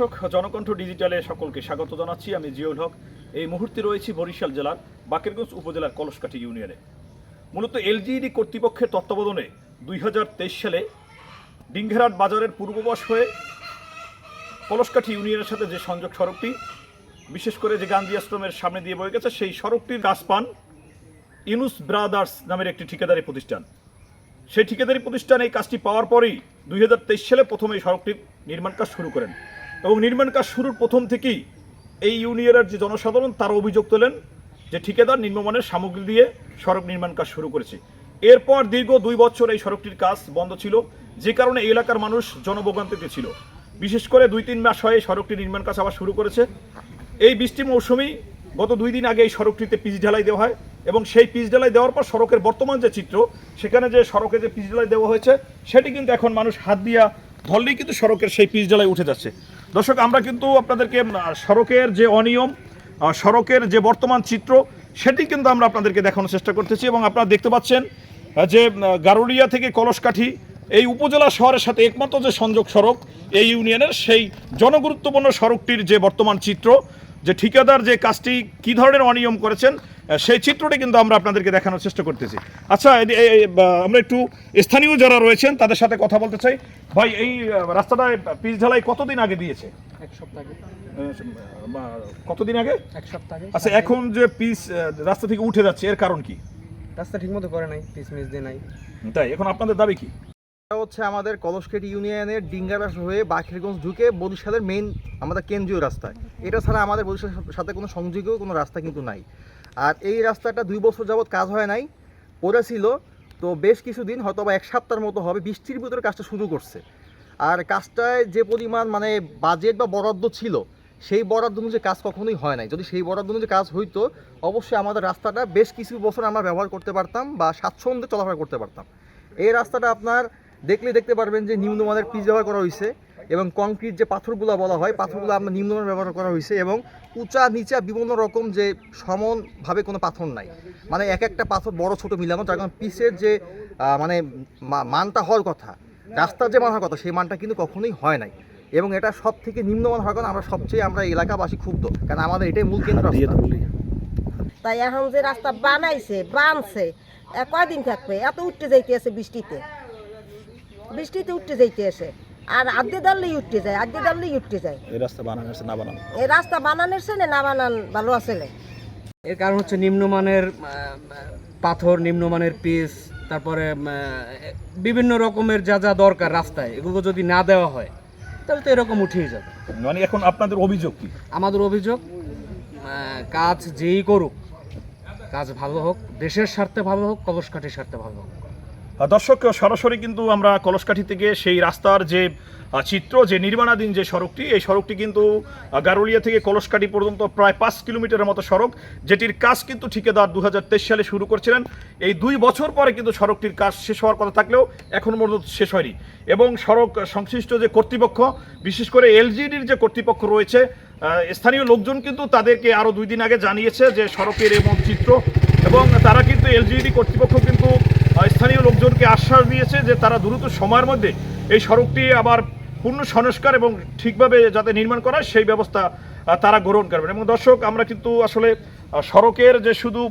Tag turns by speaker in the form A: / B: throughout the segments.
A: দর্শক, জনকণ্ঠ ডিজিটালে সকলকে স্বাগত জানাচ্ছি। আমি জিয়ল হক। এই মুহূর্তে রয়েছি বরিশাল জেলার বাকেরগঞ্জ উপজেলার কলসকাঠি ইউনিয়নে। মূলত এলজিইডি কর্তৃপক্ষের তত্ত্বাবধানে দুই হাজার তেইশ সালে ডিঙ্গেরাট বাজারের পূর্ববাস হয়ে কলসকাঠি ইউনিয়নের সাথে যে সংযোগ সড়কটি, বিশেষ করে যে গান্ধী আশ্রমের সামনে দিয়ে বয়ে গেছে, সেই সড়কটির কাজ পান ইনুস ব্রাদার্স নামের একটি ঠিকাদারি প্রতিষ্ঠান। সেই ঠিকাদারি প্রতিষ্ঠান এই কাজটি পাওয়ার পরেই দুই হাজার তেইশ সালে প্রথম সড়কটির নির্মাণ কাজ শুরু করেন। এবং নির্মাণ কাজ শুরুর প্রথম থেকেই এই ইউনিয়নের যে জনসাধারণ, তারা অভিযোগ তোলেন যে ঠিকাদার নিম্নমানের সামগ্রী দিয়ে সড়ক নির্মাণ কাজ শুরু করেছে। এরপর দীর্ঘ দুই বছর এই সড়কটির কাজ বন্ধ ছিল, যে কারণে এই এলাকার মানুষ জনভোগান্তিতে ছিল। বিশেষ করে দুই তিন মাস হয়ে সড়কটি নির্মাণ কাজ আবার শুরু করেছে। এই বৃষ্টি মৌসুমেই গত দুই দিন আগে এই সড়কটিতে পিচ ঢালাই দেওয়া হয় এবং সেই পিচ ঢালাই দেওয়ার পর সড়কের বর্তমান যে চিত্র, সেখানে যে সড়কে যে পিচ ঢালাই দেওয়া হয়েছে, সেটি কিন্তু এখন মানুষ হাত দিয়া ধরলেই কিন্তু সড়কের সেই পিচ ঢালাই উঠে যাচ্ছে। দর্শক, আমরা কিন্তু আপনাদেরকে সড়কের যে অনিয়ম সড়কের যে বর্তমান চিত্র, সেটি কিন্তু আমরা আপনাদেরকে দেখানোর চেষ্টা করতেছি এবং আপনারা দেখতে পাচ্ছেন যে গারুলিয়া থেকে কলসকাঠি, এই উপজেলা শহরের সাথে একমাত্র যে সংযোগ সড়ক, এই ইউনিয়নের সেই জনগুরুত্বপূর্ণ সড়কটির যে বর্তমান চিত্র, যে ঠিকাদার যে কাজটি কি ধরনের অনিয়ম করেছেন সেই চিত্রটি কিন্তু আমরা আপনাদেরকে দেখানোর চেষ্টা করতেছি। আচ্ছা আমরা একটু স্থানীয় যারা রয়েছেন তাদের সাথে কথা বলতে চাই। ভাই এই রাস্তাটা পিচ ঢালাই কতদিন আগে দিয়েছে?
B: এক সপ্তাহ আগে।
A: কতদিন আগে?
B: এক সপ্তাহ আগে।
A: আচ্ছা এখন যে পিচ রাস্তা থেকে উঠে যাচ্ছে এর কারণ কি?
B: রাস্তা ঠিক মতো করে নাই পিস মিস দিয়ে নাই।
A: তাই এখন আপনাদের দাবি কি?
C: এটা হচ্ছে আমাদের কলসকেট ইউনিয়নের ডিঙ্গারাস হয়ে বাখিরগঞ্জ ঢুকে বরিশালের মেইন আমাদের কেন্দ্রীয় রাস্তায়। এটা ছাড়া আমাদের বরিশালের সাথে কোনো সংযোগীয় কোনো রাস্তা কিন্তু নাই। আর এই রাস্তাটা দুই বছর যাবৎ কাজ হয় নাই, পড়েছিল। তো বেশ কিছুদিন হয়তো বা এক সপ্তাহের মতো হবে, বৃষ্টির ভিতরে কাজটা শুরু করছে। আর কাজটায় যে পরিমাণ মানে বাজেট বা বরাদ্দ ছিল, সেই বরাদ্দ অনুযায়ী কাজ কখনোই হয় নাই। যদি সেই বরাদ্দ অনুযায়ী কাজ হইতো, অবশ্যই আমাদের রাস্তাটা বেশ কিছু বছর আমরা ব্যবহার করতে পারতাম বা স্বাচ্ছন্দ্যে চলাফেরা করতে পারতাম। এই রাস্তাটা আপনার দেখলে দেখতে পারবেন যে নিম্নমানের পিচ ব্যবহার করা হয়েছে এবং কংক্রিট যে পাথরগুলো বলা হয় পাথরগুলো আপনার নিম্নমানের ব্যবহার করা হয়েছে এবং উঁচা নিচা বিভিন্ন রকম যে সমানভাবে কোনো পাথর নাই। মানে এক একটা পাথর বড় ছোট মিলানো যার কারণে পিসের যে মানে মা- মানটা হওয়ার কথা রাস্তার যে মান হওয়ার কথা সেই মানটা কিন্তু কখনোই হয় নাই। এবং এটা সব থেকে নিম্নমান হওয়ার কারণে আমরা সবচেয়ে আমরা এলাকাবাসী ক্ষুব্ধ কারণ আমাদের এটাই মূল কেন্দ্র
D: তাই এখন যে রাস্তা বানাইছে বানছে কয়দিন থাকবে? এত উঠতে যাইতে আছে বৃষ্টিতে। বৃষ্টিতে উঠতে যাইতে আছে। আর আদ্যে দাঁড়লেই উঠতে যায় আদ্যে দাঁড়লেই উঠতে যায়।
A: এই রাস্তা বানানো না বানানো।
D: এই রাস্তা বানানোর ছেলে না বানান ভালো আছে
B: এর কারণ হচ্ছে নিম্নমানের পাথর নিম্নমানের পিস তারপরে বিভিন্ন রকমের যা যা দরকার রাস্তায় এগুলো যদি না দেওয়া হয় তাহলে তো এরকম উঠেই যাবে।
A: মানে এখন আপনাদের অভিযোগ কি?
B: আমাদের অভিযোগ কাজ যেই করুক কাজ ভালো হোক দেশের স্বার্থে ভালো হোক কলসকাঠির স্বার্থে ভালো হোক।
A: দর্শক, সরাসরি কিন্তু আমরা কলসকাঠি থেকে সেই রাস্তার যে চিত্র, যে নির্মাণাধীন যে সড়কটি, এই সড়কটি কিন্তু গারুলিয়া থেকে কলসকাঠি পর্যন্ত প্রায় পাঁচ কিলোমিটারের মতো সড়ক, যেটির কাজ কিন্তু ঠিকাদার দু হাজার তেইশ সালে শুরু করেছিলেন। এই দুই বছর পরে কিন্তু সড়কটির কাজ শেষ হওয়ার কথা থাকলেও এখন পর্যন্ত শেষ হয়নি। এবং সড়ক সংশ্লিষ্ট যে কর্তৃপক্ষ, বিশেষ করে এলজিডির যে কর্তৃপক্ষ রয়েছে স্থানীয় লোকজন কিন্তু তাদেরকে আরও দুই দিন আগে জানিয়েছে যে সড়কের এমন চিত্র এবং তারা কিন্তু এলজিডি কর্তৃপক্ষ কিন্তু স্থানীয় লোকজনকে আশ্বাস দিয়েছে যে তারা দ্রুত সময়ের মধ্যে এই সড়কটি আবার পূর্ণ সংস্কার এবং ঠিকভাবে যাতে নির্মাণ করা সেই ব্যবস্থা তারা গ্রহণ করবেন। এবং দর্শক, আমরা কিন্তু আসলে সড়কের যে শুধু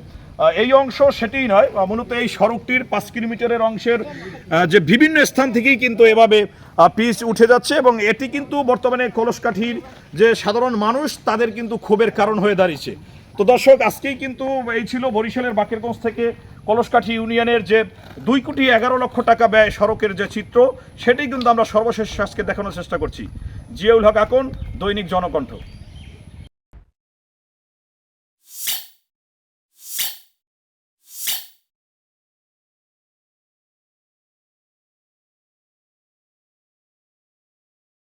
A: এই অংশ সেটিই নয় মূলত এই সড়কটির পাঁচ কিলোমিটারের অংশের যে বিভিন্ন স্থান থেকেই কিন্তু এভাবে পিচ উঠে যাচ্ছে এবং এটি কিন্তু বর্তমানে কলসকাঠির যে সাধারণ মানুষ তাদের কিন্তু ক্ষোভের কারণ হয়ে দাঁড়িয়েছে। তো দর্শক, আজকেই কিন্তু এই ছিল বরিশালের বাকেরগঞ্জ থেকে কলসকাঠি ইউনিয়নের যে দুই কোটি এগারো লক্ষ টাকা ব্যয় সড়কের যে চিত্র সেটি কিন্তু আমরা সর্বশেষ আজকে দেখানোর চেষ্টা করছি। জিয়াউল হক, আকন, দৈনিক জনকণ্ঠ।